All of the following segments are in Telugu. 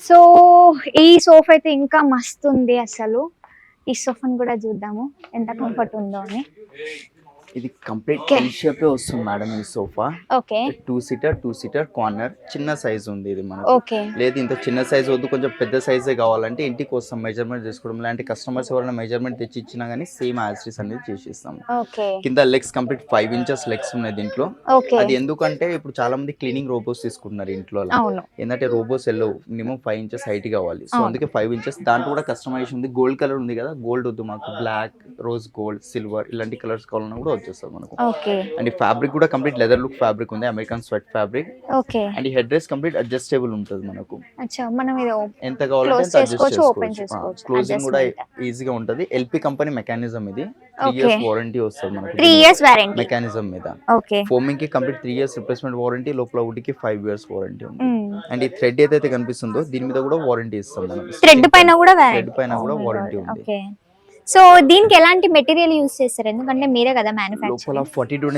సో ఈ సోఫా అయితే ఇంకా మస్తు ఉంది అసలు. ఈ సోఫాను కూడా చూద్దాము. ఎంత కంఫర్ట్ ఉందో అని. ఇది కంప్లీట్. ఎల్ షేప్ వస్తుంది మేడం ఈ sofa. Okay. Two seater two seater corner చిన్న సైజ్ ఉంది ఇది మనకు. ఓకే. లేదు ఇంత చిన్న సైజ్ వద్దు కొంచెం పెద్ద సైజే కావాలంటే ఇంటికి వస్తాం మెజర్మెంట్ చేసుకోవడం. లాంటి కస్టమర్స్ ఎవరైనా మెజర్మెంట్ తెచ్చి ఇచ్చినా కానీ సేమ్ యాజ్రీస్ అనేది చేసిస్తాం. ఓకే. కింద legs complete five inches legs ఉన్నాయి దీంట్లో. అది ఎందుకంటే ఇప్పుడు చాలా మంది క్లీనింగ్ రోబోస్ తీసుకుంటున్నారు ఇంట్లో ఏంటంటే రోబోస్ ఎల్లో మినిమం ఫైవ్ ఇంచెస్ హైట్ కావాలి. సో. అందుకే ఫైవ్ ఇంచెస్ దాంట్లో కూడా కస్టమైజేషన్ ఉంది. గోల్డ్ కలర్ ఉంది కదా. గోల్డ్ వద్దు మాకు. బ్లాక్ రోజ్ గోల్డ్ సిల్వర్ ఇలాంటి కలర్స్ కావాలన్నా కూడా వచ్చేస్తుంది మనకు. ఓకే. అండ్ ఈ ఫ్యాబ్రిక్ కూడా కంప్లీట్ లెదర్ లుక్ ఫ్యాబ్రిక్ ఉంది American suede fabric. Okay. And ఈ హెడ్ డ్రెస్ కంప్లీట్ అడ్జస్టబుల్ ఉంటుంది మనకు. అచ్చా మనం ఇది ఎంత కావాలంటే అంత అడ్జస్ట్ చేసుకోవచ్చు. క్లోజింగ్ కూడా. ఈజీగా ఉంటుంది. ఎల్పి కంపెనీ మెకానిజం ఇది. త్రీ. ఇయర్స్ వారంటీ వస్తుంది మనకు. త్రీ ఇయర్స్ వారంటీ మెకానిజం మీద. Okay. ఫోమింగ్కి complete three years replacement warranty లోపల వుడ్కి ఫైవ్ ఇయర్స్ వారంటీ ఉంది. Hmm. అండ్ ఈ థ్రెడ్ ఏదైతే కనిపిస్తుందో దీని మీద కూడా వారంటీ ఇస్తాం మనం థ్రెడ్ పైన కూడా వారంటీ థ్రెడ్ పైన కూడా వారంటీ ఉంది. ఓకే సో దీనికి ఎలాంటి మెటీరియల్ యూస్ చేస్తారు? ఎందుకంటే మీరే కదా లోపల మ్యానుఫ్యాక్చర్ ఫార్టీ టూ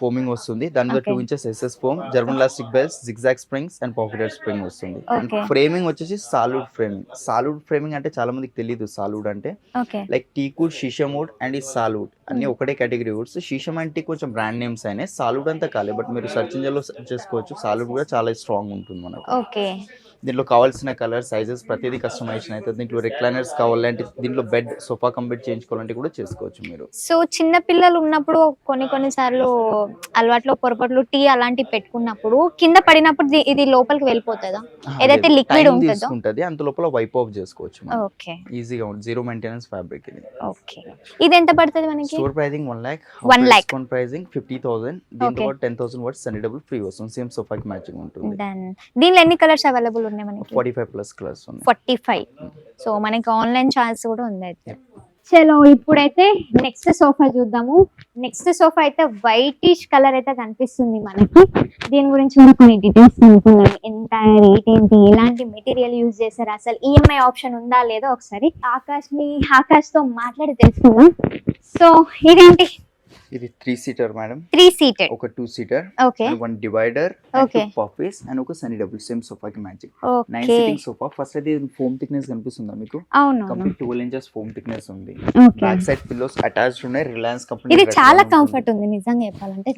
ఫోమింగ్ వస్తుంది. దాని మీద Okay. Two inches SS foam German elastic belts zigzag springs and pocketed spring వస్తుంది. ఫ్రేమింగ్ వచ్చేసి సాలూడ్ ఫ్రేమింగ్ సాలూడ్ ఫ్రేమింగ్ అంటే చాలా మందికి తెలియదు సాలూడ్ అంటే. Like teakwood sheesham wood and ఈ సాలూడ్ అన్ని ఒకటే కేటగిరీ వుడ్స్ షీషమ్ అంటే కొంచెం బ్రాండ్ నేమ్స్ అయినాయి. సాలూడ్ అంతా కాలే బట్ మీరు సర్చ్ ఇంజన్లో search చేసుకోవచ్చు. సాలూడ్ కూడా చాలా స్ట్రాంగ్ ఉంటుంది మనకు. ఓకే దీంట్లో కావాల్సిన కలర్ సైజెస్ ప్రతిదీ కస్టమైజేషన్ అవుతుంది. దీంట్లో రిక్లైనర్స్ కావాలంటే దీంట్లో బెడ్ సోఫా కంప్లీట్ చేయించుకోవాలంటే కూడా చేసుకోవచ్చు మీరు. సో చిన్న పిల్లలు ఉన్నప్పుడు కొన్ని కొన్ని సార్లు అలవాట్లో పొరపాట్లు టీ అలాంటివి పెట్టుకున్నప్పుడు కింద పడినప్పుడు ఇది లోపలికి వెళ్ళిపోతుందా? ఏదైతే Time ఉంటుందో? అంత లోపల వైప్ ఆఫ్ చేసుకోవచ్చు. ఓకే. ఈజీగా ఉంది జీరో మెయింటెనెన్స్ ఫ్యాబ్రిక్ ఇది. ఓకే. ఇది ఎంత పడుతుంది మనకి? Store pricing one lakh One lakh. Discount Okay. పాటు ten thousand words send double free వస్తుంది సేమ్ సోఫాకి మ్యాచింగ్ ఉంటుంది. దీనిలో ఎన్ని కలర్స్ అవైలబుల్ ఉన్నాయి మనకి. ఫార్టీ ఫైవ్ ప్లస్ కలర్స్ ఉన్నాయి. Forty five. సో మనకి ఆన్లైన్ ఛార్జ్ కూడా ఉంది అయితే. చలో ఇప్పుడైతే నెక్స్ట్ సోఫా చూద్దాము. నెక్స్ట్ సోఫా అయితే వైటిష్ కలర్ అయితే కనిపిస్తుంది మనకి. దీని గురించి కూడా కొన్ని డీటెయిల్స్ అనుకున్నాం ఎంత రేట్ ఏంటి ఎలాంటి మెటీరియల్ యూజ్ చేశారు అసలు ఈఎంఐ ఆప్షన్ ఉందా లేదో ఒకసారి ఆకాష్ని ఆకాష్తో మాట్లాడి తెలుసుకుందాం. సో ఇదేంటి? ఇది three seater madam three seated ఒక two seater okay one divider. Puffies and ఒక sunny double same సోఫాకి matching nine okay seating sofa first అయితే ఫోమ్ థిక్నెస్ కనిపిస్తుందా మీకు? అవును complete twelve inches foam thickness ఉంది. Okay back side pillows attached ఉన్నాయి. రిలయన్స్ కంపెనీ ఇది చాలా కంఫర్ట్ ఉంది నిజంగా చెప్పాలంటే.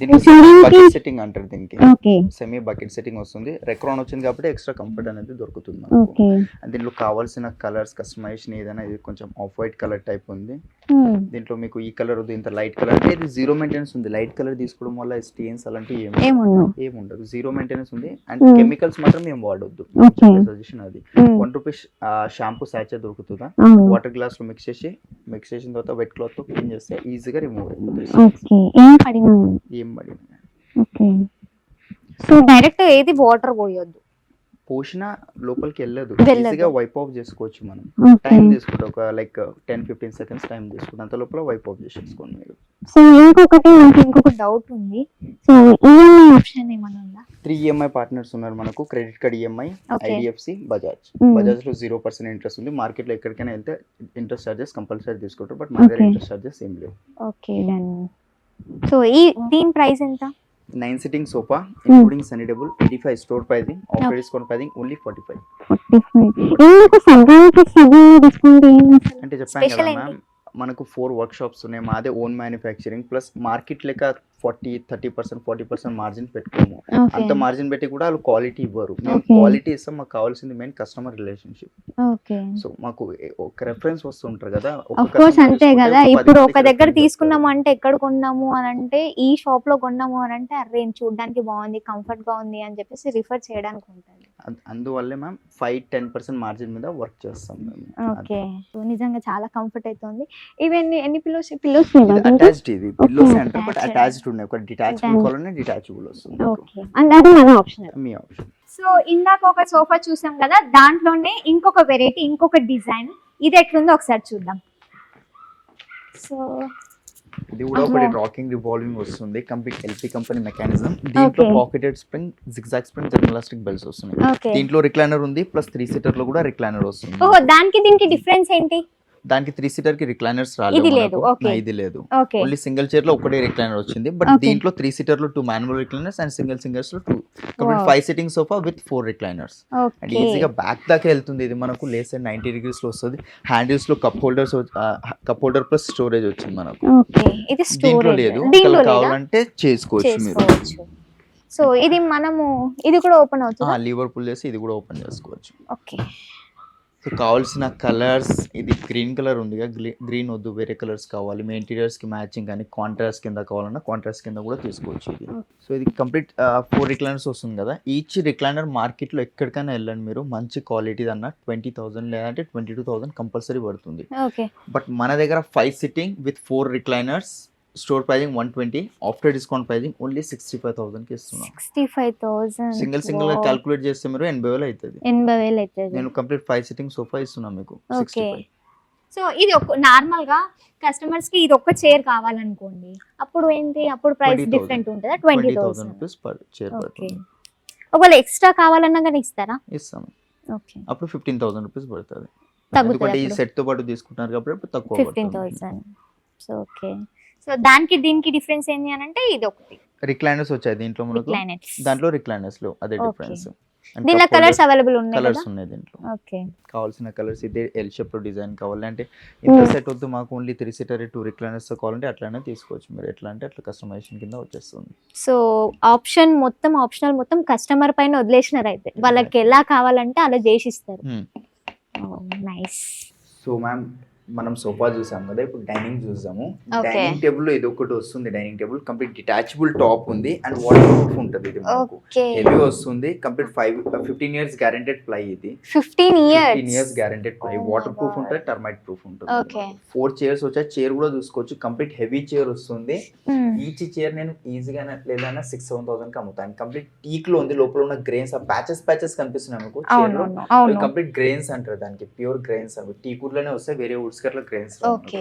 దీనికి బకెట్ సెట్టింగ్ అంటారు దీనికి. ఓకే సెమీ బకెట్ సెట్టింగ్ వస్తుంది. రెక్రాన్ వచ్చింది కాబట్టి ఎక్స్ట్రా కంఫర్ట్ అనేది దొరుకుతుంది మనకు. ఓకే And దీంట్లో కావాల్సిన కలర్స్ కస్టమైజేషన్ ఏదైనా ఇది కొంచెం ఆఫ్ వైట్ కలర్ టైప్ ఉంది. దీంట్లో మీకు ఈ కలర్ వద్దు ఇంత లైట్ కలర్ అంటే ఇది జీరో మెయింటెనెన్స్ ఉంది. లైట్ కలర్ తీసుకోవడం వల్ల స్టెయిన్స్ అలాంటివి ఏమి ఉండదు జీరో మెయింటెనెన్స్ ఉంది. And Hmm. కెమికల్స్ మాత్రం ఏం వాడొద్దు. సజెషన్ అది. వన్ రూపీస్ షాంపూ సాచే దొరుకుతుందా? వాటర్ గ్లాస్లో మిక్స్ చేసి మిక్స్ చేసిన తర్వాత వెట్ క్లాత్తో క్లీన్ చేస్తే ఈజీగా రిమూవ్ అయిపోతుంది ఏం పడినా? ఓకే సో డైరెక్ట్ ఏది వాటర్ పోయొద్దు. పోసిన లోపలికి వెళ్ళదు. ఈజీగా వైప్ ఆఫ్ చేసుకోవచ్చు మనం. టైం తీసుకుంటే ఒక like ten fifteen seconds time తీసుకుంటే అంత లోపల వైప్ ఆఫ్ చేసేసుకోండి మీరు. సో ఇంకొకటి నాకు ఇంకొక డౌట్ ఉంది. సో ఈఎంఐ ఆప్షన్ ఏమైనా ఉందా? త్రీ ఈఎంఐ పార్ట్నర్స్ ఉన్నారు మనకు. Credit card EMI. IDFC Bajaj. బజాజ్లో zero percent interest ఉంది. మార్కెట్లో ఎక్కడికైనా వెళ్తే ఇంట్రెస్ట్ చార్జెస్ కంపల్సరీ తీసుకుంటారు. బట్ మా దగ్గర. ఇంట్రెస్ట్ చార్జెస్ ఏం లేవు. ఓకే డన్ సో ఈ దీని ప్రైస్ ఎంత? Nine sitting sofa including sunny double eighty five store pricing offer. Discount pricing only forty five ఎందుకు సంక్రాంతి సగం డిస్కౌంట్ ఏంటి అసలు అంటే చెప్పాను కదా? మ్యామ్ మనకు ఫోర్ వర్క్ షాప్స్ ఉన్నాయి. మాదే ఓన్ మ్యానుఫ్యాక్చరింగ్ ప్లస్ మార్కెట్ లెక్క forty thirty percent forty percent margin పెట్టుకోము. అంత మార్జిన్ పెట్టి కూడా వాళ్ళు క్వాలిటీ ఇవ్వరు. మేము. క్వాలిటీ ఇస్తాం మాకు కావాల్సింది మెయిన్ కస్టమర్ రిలేషన్షిప్ సో మాకు ఒక రెఫరెన్స్ వస్తుంటారు కదా కోర్స్ అంతే కదా. ఇప్పుడు ఒక దగ్గర తీసుకున్నాము అంటే ఎక్కడ కొన్నాము అని అంటే ఈ షాప్లో కొన్నాము అని అంటే అరే చూడడానికి బాగుంది కంఫర్ట్గా ఉంది అని చెప్పేసి రిఫర్ చేయడానికి ఉంటుంది. అందువల్లే ma'am five ten percent margin మీద వర్క్ చేస్తాం మేము. ఓకే. సో నిజంగా చాలా కంఫర్ట్ అవుతుంది ఇవన్నీ ఎన్ని పిల్లోస్ పిల్లోస్ అటాచ్డ్ ఇది పిల్లోస్. అంటారు బట్. అటాచ్డ్ ఉన్నాయి ఒక డిటాచబుల్ డిటాచబుల్ వస్తుంది మీకు. ఓకే. అండ్ అది మన ఆప్షన్ మీ ఆప్షన్ సో ఇందాక ఒక సోఫా చూసాం కదా దాంట్లోనే ఇంకొక వెరైటీ ఇంకొక డిజైన్ ఇది ఎట్లుందో ఒకసారి చూద్దాం. సో ఇది కూడా ఒకటి. రాకింగ్ రివాల్వింగ్ వస్తుంది. కంప్లీట్ ఎల్పీ కంపెనీ మెకానిజం దీంట్లో. Pocketed spring zigzag spring German elastic belts వస్తున్నాయి. దీంట్లో రిక్లైనర్ ఉంది ప్లస్ త్రీ సీటర్లో కూడా రిక్లైనర్ వస్తుంది. ఓహో దానికి దీనికి డిఫరెన్స్ ఏంటి? దానికి త్రీ సీటర్కి రిక్లైనర్స్ రాలేదు ఇది లేదు. ఓన్లీ సింగిల్ చైర్లో ఒకటే రిక్లైనర్ వచ్చింది. బట్. దీంట్లో three సీటర్లో two manual recliners and single సింగర్స్లో two కాబట్టి. Five sitting sofa with four recliners and ఈజీగా బ్యాక్ దాకా వెళ్తుంది. ఇది మనకు లేస్ నైన్టీ డిగ్రీస్లో వస్తుంది. హ్యాండిల్స్లో cup holders cup holder plus storage వచ్చింది మనకు. దీంట్లో లేదు. కావాలంటే చేసుకోవచ్చు మీరు. సో ఇది మనము ఇది కూడా ఓపెన్ అవుతుంది? లీవర్ పుల్ చేసి ఇది కూడా ఓపెన్ చేసుకోవచ్చు. ఓకే సో కావాల్సిన కలర్స్ ఇది గ్రీన్ కలర్ ఉంది గ్రీన్ వద్దు వేరే కలర్స్ కావాలి. మీ ఇంటీరియర్స్కి మ్యాచింగ్ కానీ కాంట్రాస్ట్ కింద కావాలన్నా కాంట్రాస్ట్ కింద కూడా తీసుకోవచ్చు ఇది. సో ఇది కంప్లీట్ ఫోర్ రిక్లైనర్స్ వస్తుంది కదా. ఈచ్ రిక్లైనర్ మార్కెట్లో ఎక్కడికైనా వెళ్ళండి మీరు. మంచి క్వాలిటీ అన్న ట్వంటీ థౌసండ్ లేదంటే ట్వంటీ టూ థౌసండ్ కంపల్సరీ పడుతుంది బట్ మన దగ్గర five sitting with four recliners store pricing one twenty after discount pricing only sixty five థౌసండ్కి ఇస్తున్నాం. Sixty five thousand. సింగిల్ సింగిల్గా క్యాల్కులేట్ చేస్తే మీరు ఎనభై వేలు అవుతుంది. ఎనభై వేలు అవుతుంది. నేను కంప్లీట్ ఫైవ్ సిట్టింగ్ సోఫా ఇస్తున్నాను మీకు ఓకే. సో ఇది ఒక నార్మల్గా కస్టమర్స్కి ఇది ఒక్క చైర్ కావాలనుకోండి అప్పుడు ఏంటి? అప్పుడు ప్రైస్ 20,000. డిఫరెంట్ ఉంటుందా? Twenty thousand thousand. Rupees per chair పడుతుంది. ఒకవేళ ఎక్స్ట్రా కావాలన్నా కానీ ఇస్తారా? ఇస్తాం. ఓకే. అప్పుడు ఫిఫ్టీన్ థౌసండ్ రూపీస్ పడుతుంది. తగ్గుతుంది ఈ. సెట్తో పాటు తీసుకుంటున్నారు కాబట్టి తక్కువ fifteen thousand. So okay. So దానికి దీనికి డిఫరెన్స్ ఏంటి అని అంటే ఇది ఒకటి. రిక్లైనర్స్ వచ్చాయి దీంట్లో మనకు? రిక్లైనర్స్ దాంట్లో రిక్లైనర్స్లో అదే. డిఫరెన్స్ దీనిలో కలర్స్ అవైలబుల్ ఉన్నాయి కలర్స్ ఉన్నాయి దీంట్లో. ఓకే కావాల్సిన కలర్స్ ఇదే ఎల్ షేప్లో డిజైన్ కావాలి అంటే ఇంత Hmm. సెట్ వద్దు మాకు only three seater two recliners కావాలంటే అట్లానే తీసుకోవచ్చు. మీరు ఎట్లా అంటే అట్లా కస్టమైజేషన్ కింద వచ్చేస్తుంది. సో ఆప్షన్ మొత్తం ఆప్షనల్ మొత్తం కస్టమర్ పైన వదిలేసినారు అయితే. వాళ్ళకి ఎలా కావాలంటే అలా చేసిస్తారు. నైస్ సో మ్యామ్ మనం సోఫా చూసాం కదా ఇప్పుడు డైనింగ్ చూసాము. డైనింగ్ టేబుల్ ఇది ఒకటి వస్తుంది dining table complete detachable top ఉంది అండ్ వాటర్ ప్రూఫ్ ఉంటుంది ఇది మనకు. హెవీ వస్తుంది complete five fifteen years guaranteed ply ఇది. Fifteen fifteen years? Guaranteed ply. Waterproof. ఉంటుంది టర్మైట్ ప్రూఫ్ ఉంటుంది. ఫోర్ చైర్స్ వచ్చాయి చైర్ కూడా చూసుకోవచ్చు. కంప్లీట్ హెవీ చైర్ వస్తుంది. Hmm. ఈచ్ చైర్ నేను ఈజీగా లేదన్నా సిక్స్ సెవెన్ థౌసండ్కి అమ్ముతాను కంప్లీట్ టీక్లో ఉంది లోపల ఉన్న గ్రెయిన్స్ ఆ ప్యాచెస్ ప్యాచెస్ కనిపిస్తున్నాయి లో. అవును. కంప్లీట్ గ్రెయిన్స్ అంటారు దానికి ప్యూర్ గ్రెయిన్స్ అవి. టీ వుడ్లోనే వస్తాయి వేరే వుడ్స్ కట్ల గ్రెయిన్స్ ఓకే.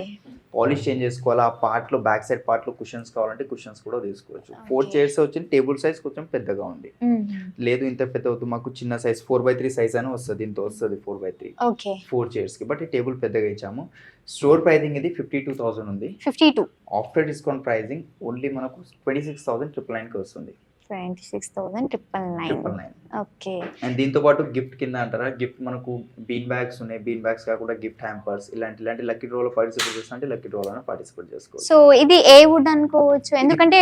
పాలిష్ చేంజ్ చేసుకోవాలి? ఆ పార్ట్లో బ్యాక్ సైడ్ పార్ట్లో కుషన్స్ కావాలంటే కుషన్స్ కూడా తీసుకోవచ్చు. ఫోర్. చైర్స్ వచ్చి టేబుల్ సైజ్ కొంచెం పెద్దగా ఉంది. లేదు ఇంత పెద్ద వద్దు. మాకు చిన్న size four by three size అని వస్తుంది. ఇంత వస్తుంది ఫోర్ బై త్రీ ఫోర్ చైర్స్కి. బట్ ఈ టేబుల్ పెద్దగా ఇచ్చాము. స్టోర్ ప్రైజింగ్ ఇది ఫిఫ్టీ టూ థౌసండ్ ఉంది. Fifty two after discount pricing only మనకు ట్వంటీ సిక్స్ థౌసండ్ ట్రిపుల్ నైన్కి వస్తుంది. Twenty six thousand triple nine. Triple nine. Okay. And దీంతో పాటు గిఫ్ట్ కింద అంటారా? గిఫ్ట్ మనకు బీన్ బ్యాగ్స్ ఉన్నాయి. బీన్ బ్యాగ్స్ కాకుండా గిఫ్ట్ హ్యాంపర్స్ ఇలాంటి ఇలాంటి లక్కీ డ్రోలో పార్టిసిపేట్ చేస్తా అంటే లక్కీ డ్రోలో పార్టిసిపేట్ చేసుకోవచ్చు. సో ఇది ఏ వుడ్ అనుకోవచ్చు? ఎందుకంటే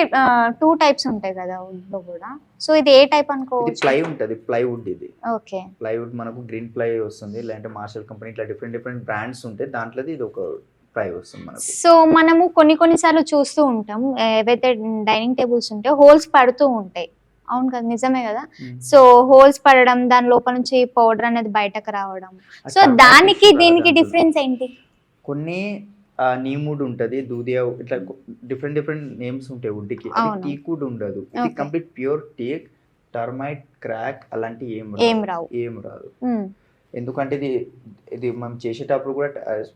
టూ టైప్స్ ఉంటాయి కదా వుడ్లో కూడా. సో ఇది ఏ టైప్ అనుకోవచ్చు? ప్లై ఉంటుంది. ప్లైవుడ్ ఇది. ఓకే. ప్లైవుడ్ మనకు గ్రీన్ ప్లై వస్తుంది. లేదంటే మార్షల్ కంపెనీ ఇట్లా డిఫరెంట్ డిఫరెంట్ బ్రాండ్స్ ఉంటాయి దాంట్లో ఇది ఒక ప్లై వస్తుంది మనకు. సో మనము కొన్ని కొన్ని సార్లు చూస్తూ ఉంటాం. ఏవైతే డైనింగ్ టేబుల్స్ ఉంటాయో హోల్స్ పడుతూ ఉంటాయి. అవును కదా నిజమే కదా? సో హోల్స్ పడడం దాని లోపల నుంచి పౌడర్ అనేది బయటకు రావడం. సో దానికి దీనికి. డిఫరెన్స్ ఏంటి? కొన్ని నీముడ్ ఉంటది దూదియా ఇట్లా డిఫరెంట్ డిఫరెంట్ నేమ్స్ ఉంటాయి వుడ్కి. టీకుడ్ ఉండదు. ఇది. Complete pure teak termite crack అలాంటి ఏం రావు. ఏం రాదు. ఎందుకంటే ఇది ఇది మనం చేసేటప్పుడు కూడా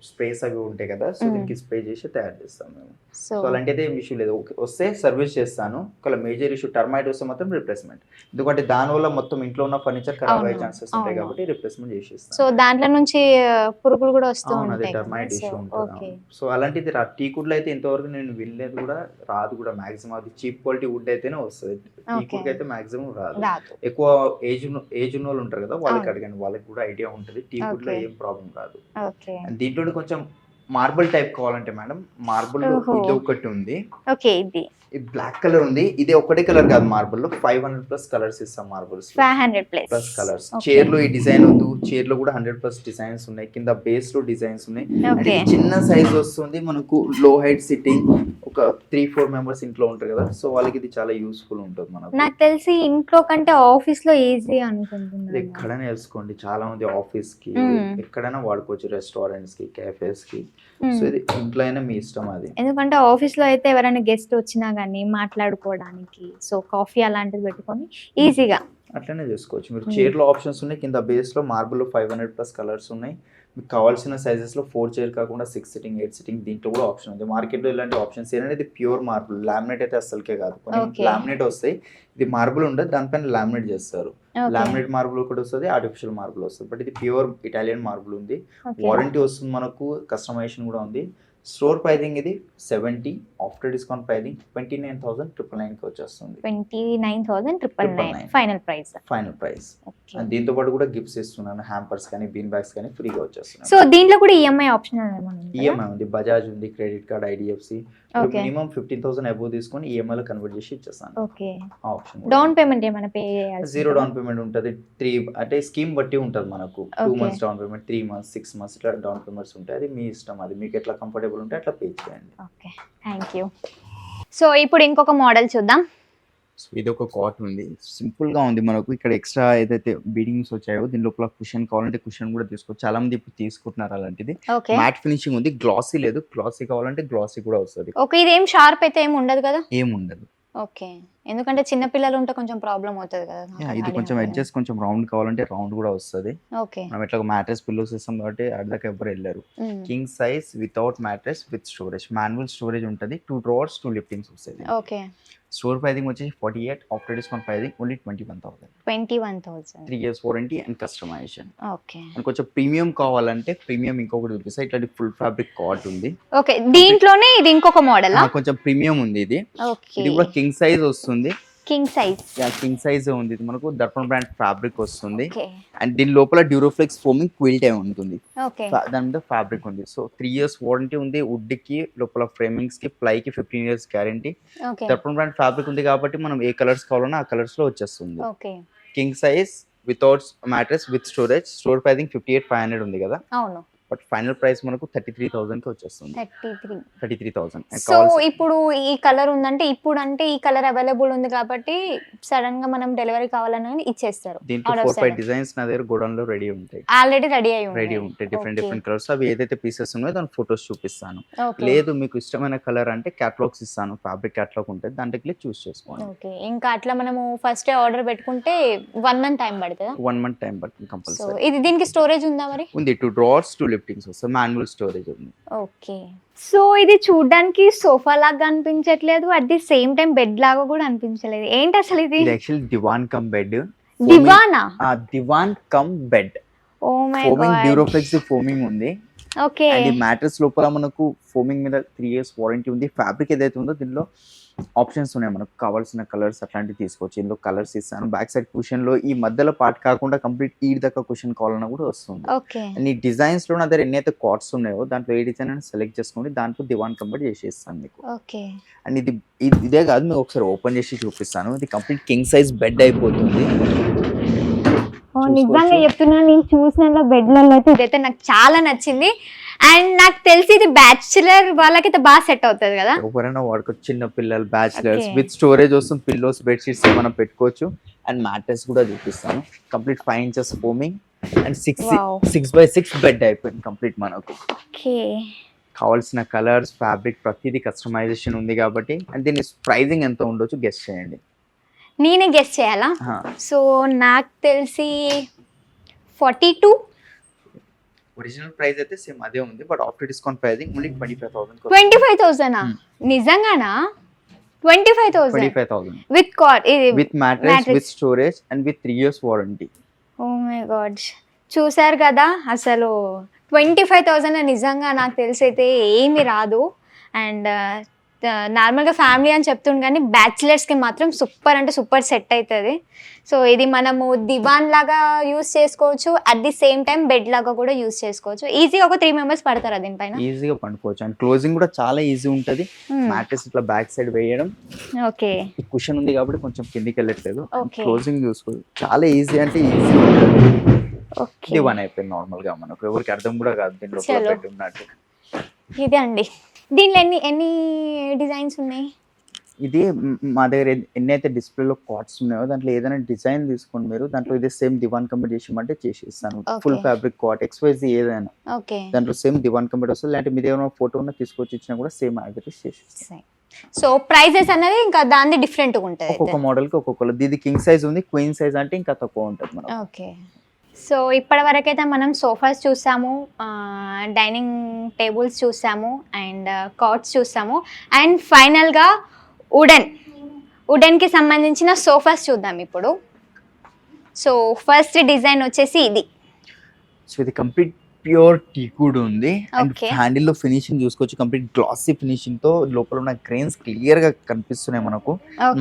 స్ప్రేస్ అవి ఉంటాయి కదా సో. దీనికి స్ప్రే చేసి తయారు చేస్తాం మేము. సో అలాంటిది ఏం ఇష్యూ లేదు. వస్తే సర్వీస్ చేస్తాను. ఒకవేళ మేజర్ ఇష్యూ టర్మైట్ వస్తే మాత్రం రిప్లేస్మెంట్ ఎందుకంటే దానివల్ల మొత్తం ఇంట్లో ఉన్న ఫర్నిచర్ ఖరాబ్ అయ్యే ఛాన్సెస్ ఉంటాయి. కాబట్టి రిప్లేస్మెంట్ చేసి సో దాంట్లో నుంచి పురుగులు కూడా వస్తూ అవును అది టర్మైట్ ఇష్యూ ఉంటుంది. సో అలాంటిది రా టీ వుడ్లో అయితే ఇంతవరకు నేను వినలేదు కూడా రాదు కూడా మాక్సిమం అది చీప్ క్వాలిటీ వుడ్ అయితేనే వస్తుంది. టీ. వుడ్ అయితే మాక్సిమం రాదు. ఎక్కువ ఏజ్ ఏజ్ ఉన్న వాళ్ళు ఉంటారు కదా వాళ్ళకి. అడగండి వాళ్ళకి కూడా ఐడియా ఉంటుంది. టీ వుడ్లో Okay. ఏం ప్రాబ్లం And దీంట్లో కొంచెం మార్బుల్ టైప్ కావాలంటే మేడం మార్బుల్. ఇది ఒకటి ఉంది. ఓకే ఇది. ఇది బ్లాక్ కలర్ ఉంది. ఇది ఒకటే కలర్ కాదు మార్బుల్లో ఫైవ్ హండ్రెడ్ ప్లస్ కలర్స్ ఇస్తాం marbles five hundred plus. Plus colours. చైర్లో ఈ డిజైన్ వద్దు. చైర్లో కూడా హండ్రెడ్ ప్లస్ డిజైన్స్ ఉన్నాయి. కింద బేస్లో డిజైన్స్ ఉన్నాయి. చిన్న సైజ్ వస్తుంది. మనకు లో హైట్ సిట్టింగ్ ఒక త్రీ ఫోర్ మెంబర్స్ ఇంట్లో ఉంటారు కదా. సో వాళ్ళకి ఇది చాలా యూస్ఫుల్ ఉంటుంది మనకు. నాకు తెలిసి ఇంట్లో కంటే ఆఫీస్లో ఈజీ అనుకుంటున్నాను. ఎక్కడైనా తెలుసుకోండి. చాలా మంది ఆఫీస్కి. ఎక్కడైనా వాడుకోవచ్చు. రెస్టారెంట్స్కి cafes కి. సో ఇది ఇంట్లో అయినా మీ ఇష్టం అది. ఎందుకంటే ఆఫీస్లో అయితే ఎవరైనా గెస్ట్ వచ్చినా గానీ మాట్లాడుకోవడానికి సో కాఫీ అలాంటిది పెట్టుకొని ఈజీగా. అట్లనే చేసుకోవచ్చు. మీరు Mm. చైర్లో ఆప్షన్స్ ఉన్నాయి కింద బేస్లో marble five hundred plus colours ఉన్నాయి. మీకు కావాల్సిన సైజెస్లో ఫోర్ చైర్ కాకుండా సిక్స్ సిట్టింగ్ ఎయిట్ సిట్టింగ్ దీంట్లో కూడా ఆప్షన్ ఉంది. మార్కెట్లో ఇలాంటి ఆప్షన్స్ ఏంటంటే ఇది ప్యూర్ మార్బుల్ లామినేట్ అయితే అసలుకే కాదు. లామినేట్ వస్తాయి. ఇది మార్బుల్ ఉండదు దానిపైన లామినేట్ చేస్తారు. లామినేట్ మార్బుల్ ఒకటి వస్తుంది ఆర్టిఫిషియల్ మార్బుల్ వస్తుంది. బట్ ఇది ప్యూర్ ఇటాలియన్ మార్బుల్ ఉంది. వారంటీ వస్తుంది మనకు కస్టమైజేషన్ కూడా ఉంది. స్టోర్ ప్రైజింగ్ ఇది seventy after discount pricing twenty nine thousand triple నైన్కి వచ్చేస్తుంది. Twenty nine thousand triple nine. 999. Final price final price and దీంతో పాటు కూడా గిఫ్ట్స్ ఇస్తున్నాను హ్యాంపర్స్ కానీ బీన్ బ్యాగ్స్ కానీ ఫ్రీగా వచ్చేస్తున్నాయి. సో దీంట్లో కూడా E ఈఎంఐ ఆప్షన్ ఈఎంఐ ఉంది బజాజ్ ఉంది. Credit card IDFC minimum fifteen thousand above తీసుకొని E ఈఎంఐలో కన్వర్ట్ చేసి ఇచ్చేస్తాను. ఓకే ఆప్షన్ డౌన్ పేమెంట్ ఏమైనా పే జీరో డౌన్ పేమెంట్ ఉంటుంది. త్రీ అంటే స్కీమ్ బట్టి ఉంటుంది మనకు. Two. Months down payment three months six months ఇట్లా డౌన్ పేమెంట్స్ ఉంటాయి. అది మీ ఇష్టం. అది మీకు ఎట్లా కంఫర్టబుల్ ఉంటే అట్లా పే చేయండి. ఓకే థ్యాంక్ యూ సో ఇప్పుడు ఇంకొక మోడల్ చూద్దాం. సో ఇది ఒక కాట్ ఉంది. సింపుల్గా ఉంది మనకు. ఇక్కడ ఎక్స్ట్రా ఏదైతే బీడింగ్స్ వచ్చాయో దీని లోపల కుషన్ కావాలంటే కుషన్ కూడా తీసుకోవచ్చు. చాలా మంది ఇప్పుడు తీసుకుంటున్నారు అలాంటిది. మ్యాట్ ఫినిషింగ్ ఉంది. గ్లాసీ లేదు. గ్లాసీ కావాలంటే గ్లాసీ కూడా వస్తుంది. ఓకే ఇది ఏం షార్ప్ అయితే ఏం ఉండదు కదా? ఏం ఉండదు. ఓకే ఎందుకంటే చిన్న పిల్లలు ఉంటే కొంచెం ప్రాబ్లం అవుతుంది కదా? ఇది కొంచెం అడ్జస్ట్ కొంచెం రౌండ్ కావాలంటే రౌండ్ కూడా వస్తుంది. ఓకే మనం ఎట్లా మ్యాట్రెస్ పిల్లోస్ ఇస్తాం కాబట్టి అడ్దాకా ఎవరు వెళ్ళారు. King size without mattress with storage manual storage ఉంటుంది. టూ డ్రావర్స్ టూ లిఫ్టింగ్స్ వస్తుంది. ఓకే స్టోర్ ప్రైజింగ్ వచ్చేసి forty eight after discount pricing only twenty one thousand. Twenty one thousand. Three years warranty and customisation. Okay. కొంచెం ప్రీమియం కావాలంటే ప్రీమియం ఇంకొకటి చూపిస్తా ఇట్లాంటి ఫుల్ ఫ్యాబ్రిక్ కాట్ ఉంది. ఓకే దీంట్లోనే ఇది ఇంకొక మోడల్? కొంచెం ప్రీమియం ఉంది ఇది. ఓకే. ఇది కూడా కింగ్ సైజ్ వస్తుంది. కింగ్ సైజ్ కింగ్ సైజ్ ఉంది. ఇది మనకు దర్పణ్ బ్రాండ్ ఫ్యాబ్రిక్ వస్తుంది. అండ్ దీని లోపల డ్యూరోఫ్లెక్స్ ఫోమింగ్ క్విల్ట్ అయి ఉంటుంది. దాని మీద ఫ్యాబ్రిక్ ఉంది. సో త్రీ ఇయర్స్ వారంటీ ఉంది వుడ్కి లోపల ఫ్రేమింగ్స్కి ప్లై కి fifteen years guarantee Darpan brand fabric ఉంది కాబట్టి మనం ఏ కలర్స్ కావాలన్నా ఆ కలర్స్లో వచ్చేస్తుంది. King size without mattress with storage store pricing fifty eight five hundred ఉంది కదా. అవును. బట్ ఫైనల్ ప్రైస్ మనకు థర్టీ త్రీ థౌసండ్కి వచ్చేస్తుంది. Thirty three. Thirty three thousand so ఇప్పుడు ఈ కలర్ ఉందంటే ఇప్పుడు అంటే ఈ కలర్ అవైలబుల్ ఉంది కాబట్టి సడన్గా మనం డెలివరీ కావాలని ఇచ్చేస్తారు. దీంట్లో ఫోర్ ఫైవ్. డిజైన్స్ నా దగ్గర గోడౌన్లో రెడీ ఉంటాయి. ఆల్రెడీ రెడీ అయి ఉంది రెడీ ఉంటాయి. డిఫరెంట్. డిఫరెంట్ కలర్స్ అవి ఏదైతే పీసెస్ ఉన్నాయో దాని ఫొటోస్ చూపిస్తాను. లేదు మీకు ఇష్టమైన కలర్ అంటే క్యాటలాగ్స్ ఇస్తాను. ఫ్యాబ్రిక్ క్యాటలాగ్ ఉంటుంది దాంట్లో క్లిక్ చూస్ చేసుకోండి. ఓకే ఇంకా అట్లా మనము ఫస్ట్ ఆర్డర్ పెట్టుకుంటే వన్ మంత్ టైం పడుతుందా? వన్ మంత్ టైం పడుతుంది కంపల్సరీ ఇది దీనికి స్టోరేజ్ ఉందా మరి? ఉంది. టూ డ్రావర్స్ టూ లిఫ్టింగ్స్ వస్తాయి. మాన్యువల్ స్టోరేజ్ ఉంది. ఓకే. సో ఇది చూడడానికి సోఫా లాగా అనిపించట్లేదు. At the same time bed లాగా కూడా అనిపించలేదు. ఏంటి అసలు ఇది? Actually divan come bed Diwana? Divan come bed oh my foaming Duroflex foaming ఉంది. ఓకే. అండ్ ఈ మ్యాట్రెస్ లోపల మనకు ఫోమింగ్ మీద త్రీ ఇయర్స్ వారంటీ ఉంది. ఫ్యాబ్రిక్ ఏదైతే ఉందో దీనిలో ఆప్షన్స్ ఉన్నాయి. మనకు కావాల్సిన కలర్స్ అట్లాంటివి తీసుకోవచ్చు ఇందులో కలర్స్ ఇస్తాను. బ్యాక్ సైడ్ కుషన్లో ఈ మధ్యలో పార్ట్ కాకుండా కంప్లీట్ ఈ దాకా కుషన్ కావాలన్నా కూడా వస్తుంది. ఈ డిజైన్స్లో నా దగ్గర ఎన్నైతే కార్డ్స్ ఉన్నాయో దాంట్లో ఏ డిజైన్ అని సెలెక్ట్ చేసుకొని దాంట్లో దివాన్ కంప్లీట్ చేసేస్తాను మీకు. ఓకే. అండ్ ఇది ఇది- కాదు మీకు ఒకసారి ఓపెన్ చేసి చూపిస్తాను. ఇది కంప్లీట్ కింగ్ సైజ్ బెడ్ అయిపోతుంది. నిజంగా చెప్తున్నా నేను చూసిన బెడ్లలో అయితే ఇదైతే నాకు చాలా నచ్చింది. అండ్ నాకు తెలిసి ఇది బ్యాచులర్ వాళ్ళకైతే బాగా సెట్ అవుతుంది కదా? ఎవరైనా వాడుకోవచ్చు. చిన్న పిల్లలు బ్యాచిలర్స్. విత్ స్టోరేజ్ వస్తుంది. పిల్లోస్ బెడ్షీట్స్ మనం పెట్టుకోవచ్చు. అండ్ మ్యాట్రెస్ కూడా చూపిస్తాను. Complete five inches foaming. And six. Six by six bed అయిపోయింది కంప్లీట్ మనకు. ఓకే. కావాల్సిన కలర్స్ ఫ్యాబ్రిక్ ప్రతిదీ కస్టమైజేషన్ ఉంది కాబట్టి. అండ్ దీని ప్రైజింగ్ ఎంత ఉండొచ్చు? గెస్ట్ చేయండి. నేనే గెస్ట్ చేయాలా. సో నాకు తెలిసి ఫార్టీ టూ ఒరిజినల్ ప్రైస్ అయితే సేమ్ అదే ఉంది but after discount pricing only twenty five thousand twenty five thousand. నిజంగానా? Twenty five twenty thousand five thousand with ఇది with mattress. With storage and with three years warranty oh my god చూసారు కదా అసలు ట్వంటీ ఫైవ్ థౌజండ్ నిజంగా నాకు తెలిసి అయితే ఏమీ రాదు. అండ్ నార్మల్గా ఫ్యామిలీ అని చెప్తుండు కానీ బ్యాచిలర్స్కి మాత్రం సూపర్ అంటే సూపర్ సెట్ అవుతుంది సో ఇది మనము దివాన్ లాగా యూస్ చేసుకోవచ్చు at the same time bed లాగా కూడా యూస్ చేసుకోవచ్చు. ఈజీగా ఒక త్రీ మెంబర్స్ పడతారా దీనిపైన? ఈజీగా పండుకోవచ్చు. అండ్ క్లోజింగ్ కూడా చాలా ఈజీ ఉంటుంది. Hmm. మ్యాట్రెస్ ఇట్లా బ్యాక్ సైడ్ వేయడం. ఓకే. కుషన్ ఉంది కాబట్టి కొంచెం కిందికి వెళ్ళట్లేదు. క్లోజింగ్ చూసుకోవచ్చు చాలా ఈజీ అంటే ఈజీ ఓకే. ఇది వన్ అయిపోయింది నార్మల్గా మనకు. ఎవరికి అర్థం కూడా కాదు. బెడ్ ఉన్నట్టు. ఇదే అండి. దీనిలో ఎన్ని ఎన్ని డిజైన్స్ ఉన్నాయి? ఇది మ్- దగ్గర ఎన్ని- అయితే డిస్ప్లేలో కార్డ్స్ ఉన్నాయో దాంట్లో ఏదైనా డిజైన్ తీసుకోండి మీరు. దాంట్లో ఇది సేమ్ దివాన్ చేసామంటే చేసేస్తాను. Okay. ఫుల్ ఫ్యాబ్రిక్ కాట్ ఎక్స్వైజ్ ఏదైనా. దాంట్లో సేమ్ దివాన్ కంప్లీట్ వస్తుంది. లేదంటే మీ దగ్గర ఫోటో ఉన్న తీసుకొచ్చి ఇచ్చినా కూడా సేమ్ యాక్టివిటీస్ చేసేస్తాను. సో ప్రైజెస్ అనేది ఇంకా దాని డిఫరెంట్గా ఉంటుంది ఒక్కొక్క మోడల్కి ఒక్కొక్క ఇది కింగ్ సైజ్ ఉంది క్వీన్ సైజ్ అంటే ఇంకా తక్కువ ఉంటుంది మనం ఓకే. సో ఇప్పటి వరకైతే మనం సోఫాస్ చూసాము డైనింగ్ టేబుల్స్ చూసాము అండ్ కాట్స్ చూసాము. అండ్ ఫైనల్గా వుడెన్. వుడెన్కి సంబంధించిన సోఫాస్ చూద్దాం ఇప్పుడు. సో ఫస్ట్ డిజైన్ వచ్చేసి ఇది. సో ఇది కంప్లీట్ ప్యూర్ టీకుడ్ ఉంది. అండ్. హ్యాండిల్లో ఫినిషింగ్ చూసుకోవచ్చు. కంప్లీట్ గ్లాసీ ఫినిషింగ్తో లోపల ఉన్న గ్రెయిన్స్ క్లియర్గా కనిపిస్తున్నాయి మనకు.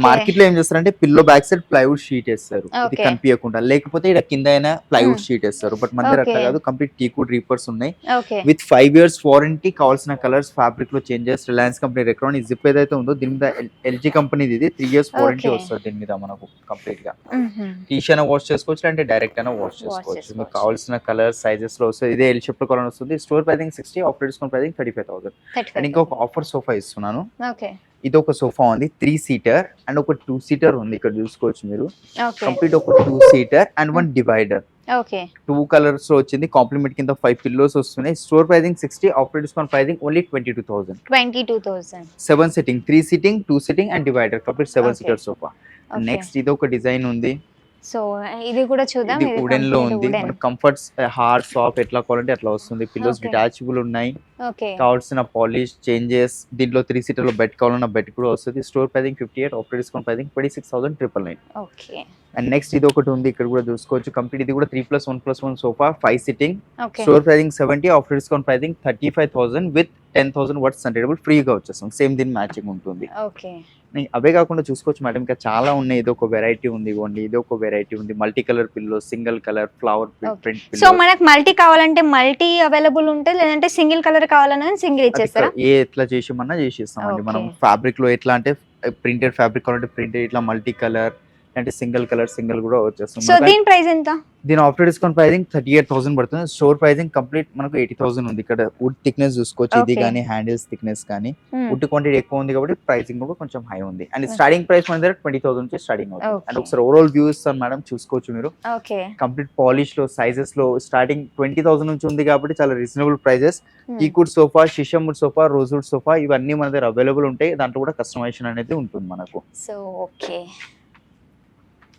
మార్కెట్లో ఏం చేస్తారంటే pillow back side plywood sheet వేస్తారు. ఇది. కనిపించకుండా లేకపోతే ఇక్కడ కింద అయినా ప్లైవుడ్ Hmm. షీట్ వేస్తారు. బట్ మన దగ్గర అట్లా. కాదు. కంప్లీట్ టీకుడ్ రీపర్స్ ఉన్నాయి. విత్ ఫైవ్ ఇయర్స్ వారంటీ కావాల్సిన కలర్స్ ఫ్యాబ్రిక్లో చేంజెస్. రిలయన్స్ కంపెనీ రెక్రాన్ ఈ జిప్ ఏదైతే ఉందో దీని మీద ఎల్జీ కంపెనీ ఇది. Three years warranty. వస్తుంది దీని మీద మనకు కంప్లీట్గా టీష్ అయినా వాష్ చేసుకోవచ్చు. అంటే డైరెక్ట్ అయినా వాష్ చేసుకోవచ్చు. మీకు. కావాల్సిన కలర్ సైజెస్లో వస్తుంది ఇదే ఎల్ షేప్లో కలర్ వస్తుంది. Store pricing sixty offer discount pricing thirty five thousand and ఇంకొక ఆఫర్ సోఫా ఇస్తున్నాను. ఇది ఒక సోఫా ఉంది త్రీ సీటర్ అండ్ ఒక టూ సీటర్ ఉంది ఇక్కడ చూసుకోవచ్చు మీరు. కంప్లీట్ ఒక two seater and one divider okay two కలర్స్లో వచ్చింది కాంప్లిమెంట్ కింద ఫైవ్ పిల్లోస్ వస్తున్నాయి. Store pricing sixty offer discount pricing only twenty two thousand twenty two thousand seven sitting three sitting two sitting and divider complete seven. Seater sofa next ఇది ఒక డిజైన్ ఉంది. సో ఇది కూడా చూద్దాం. ఇది వుడెన్లో ఉంది. కంఫర్ట్స్ హార్డ్ సాఫ్ట్ ఎట్లా కావాలంటే అట్లా వస్తుంది. పిల్లోస్. డిటాచబుల్ ఉన్నాయి. ఓకే కావాల్సిన పాలిష్ చేంజెస్ దీంట్లో త్రీ సీటర్లో బెడ్ కావాలన్న బెడ్ కూడా వస్తుంది. Store pricing fifty eight offer discount pricing twenty six thousand triple nine okay and next ఇది ఒకటి ఉంది. ఇక్కడ కూడా చూసుకోవచ్చు. కంప్లీట్ ఇది కూడా three plus one plus one sofa five sitting store pricing seventy offer discount pricing thirty five thousand with ten thousand worth హండ్రెడబుల్ ఫ్రీగా వచ్చేస్తాం సేమ్ దీని మ్యాచింగ్ ఉంటుంది. అవే కాకుండా చూసుకోవచ్చు మేడం. ఇంకా చాలా ఉన్నాయి. ఇది ఒక వెరైటీ ఉంది ఇవ్వండి ఇది ఒక వెరైటీ ఉంది multi colour pillow single colour flower. Print so మనకు మల్టీ కావాలంటే మల్టీ అవైలబుల్ ఉంటుంది లేదంటే సింగిల్ కలర్ కావాలన్నా సింగిల్ ఇచ్చేస్తారా? ఏ ఎట్లా చేసామన్నా చేసిస్తామండి. మనం Okay. ఫ్యాబ్రిక్లో ఎట్లా అంటే ప్రింటెడ్ ఫ్యాబ్రిక్ కావాలంటే ప్రింటెడ్ ఇట్లా మల్టీ కలర్ అంటే సింగిల్ కలర్ సింగిల్ కూడా సో వచ్చేస్తుంది దీని ప్రైస్ ఎంత? దీని after discount pricing thirty eight thousand పడుతుంది. స్టోర్ ప్రైసింగ్ కంప్లీట్ మనకు ఎయిటీ థౌసండ్ ఉంది. ఇక్కడ వుడ్ థిక్నెస్ చూసుకోవచ్చు. ఇది. కానీ హ్యాండిల్స్ థిక్నెస్ కానీ. Hmm. వుడ్ క్వాంటిటీ ఎక్కువ ఉంది కాబట్టి ప్రైసింగ్ కూడా కొంచెం హై ఉంది. అండ్ స్టార్టింగ్ ప్రైస్ మన దగ్గర ట్వంటీ థౌసండ్ నుంచి స్టార్టింగ్ అవుతుంది. అండ్ ఒకసారి ఓవరాల్ వ్యూ ఇస్తాను మేడం చూసుకోవచ్చు మీరు. ఓకే కంప్లీట్ పాలిష్లో సైజెస్లో స్టార్టింగ్ ట్వంటీ థౌసండ్ నుంచి ఉంది కాబట్టి చాలా reasonable prices. Teakwood sofa షిషముడ్ sofa rosewood sofa ఇవన్నీ మన దగ్గర అవైలబుల్ ఉంటాయి. దాంట్లో కూడా కస్టమైజేషన్ అనేది ఉంటుంది మనకు. సో ఓకే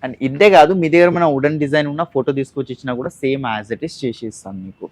అండ్ ఇంతే కాదు మీ దగ్గర మన వుడెన్ డిజైన్ ఉన్న ఫోటో తీసుకొచ్చి ఇచ్చినా కూడా సేమ్ యాజ్ ఇట్ ఇస్ చేసి ఇస్తాను మీకు.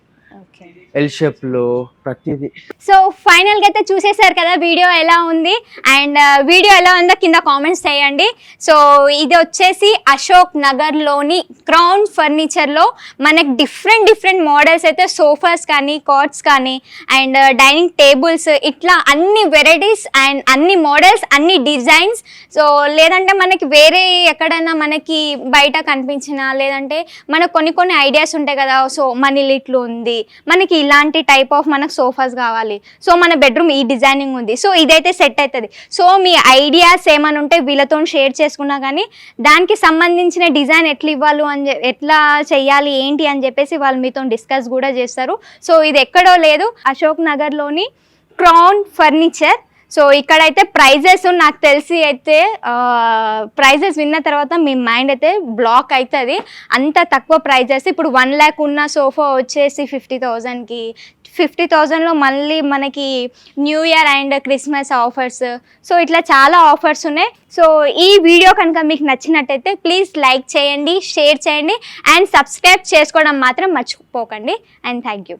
ఎల్ షేప్లో ప్రతిదీ. సో ఫైనల్గా అయితే చూసేశారు కదా వీడియో ఎలా ఉంది? అండ్ వీడియో ఎలా ఉందో కింద కామెంట్స్ చేయండి. సో ఇది వచ్చేసి అశోక్ నగర్లోని క్రౌన్ ఫర్నిచర్లో మనకి డిఫరెంట్ డిఫరెంట్ మోడల్స్ అయితే సోఫాస్ కానీ కాట్స్ కానీ అండ్ డైనింగ్ టేబుల్స్ ఇట్లా అన్ని వెరైటీస్ అండ్ అన్ని మోడల్స్ అన్ని డిజైన్స్ సో లేదంటే మనకి వేరే ఎక్కడైనా మనకి బయట కనిపించిన లేదంటే మనకు కొన్ని కొన్ని ఐడియాస్ ఉంటాయి కదా. సో మన ఇల్లు ఇట్లు ఉంది మనకి ఇలాంటి టైప్ ఆఫ్ మనకు సోఫాస్ కావాలి. సో మన బెడ్రూమ్ ఈ డిజైనింగ్ ఉంది. సో ఇదైతే సెట్ అవుతుంది సో మీ ఐడియాస్ ఏమైనా ఉంటే వీళ్ళతో షేర్ చేసుకున్నా కానీ దానికి సంబంధించిన డిజైన్ ఎట్లా ఇవ్వాలి అని ఎట్లా చెయ్యాలి ఏంటి అని చెప్పేసి వాళ్ళు మీతో డిస్కస్ కూడా చేస్తారు. సో ఇది ఎక్కడో లేదు. అశోక్ నగర్లోని క్రౌన్ ఫర్నిచర్ సో ఇక్కడైతే ప్రైజెస్ నాకు తెలిసి అయితే ప్రైజెస్ విన్న తర్వాత మీ మైండ్ అయితే బ్లాక్ అవుతుంది అంత తక్కువ ప్రైజెస్. ఇప్పుడు వన్ ల్యాక్ ఉన్న సోఫా వచ్చేసి ఫిఫ్టీ థౌజండ్కి. ఫిఫ్టీ థౌజండ్లో మళ్ళీ మనకి new year and Christmas offers. So ఇట్లా చాలా ఆఫర్స్ ఉన్నాయి. సో ఈ వీడియో కనుక మీకు నచ్చినట్టయితే ప్లీజ్ లైక్ చేయండి షేర్ చేయండి అండ్ సబ్స్క్రైబ్ చేసుకోవడం మాత్రం మర్చిపోకండి. And thank you.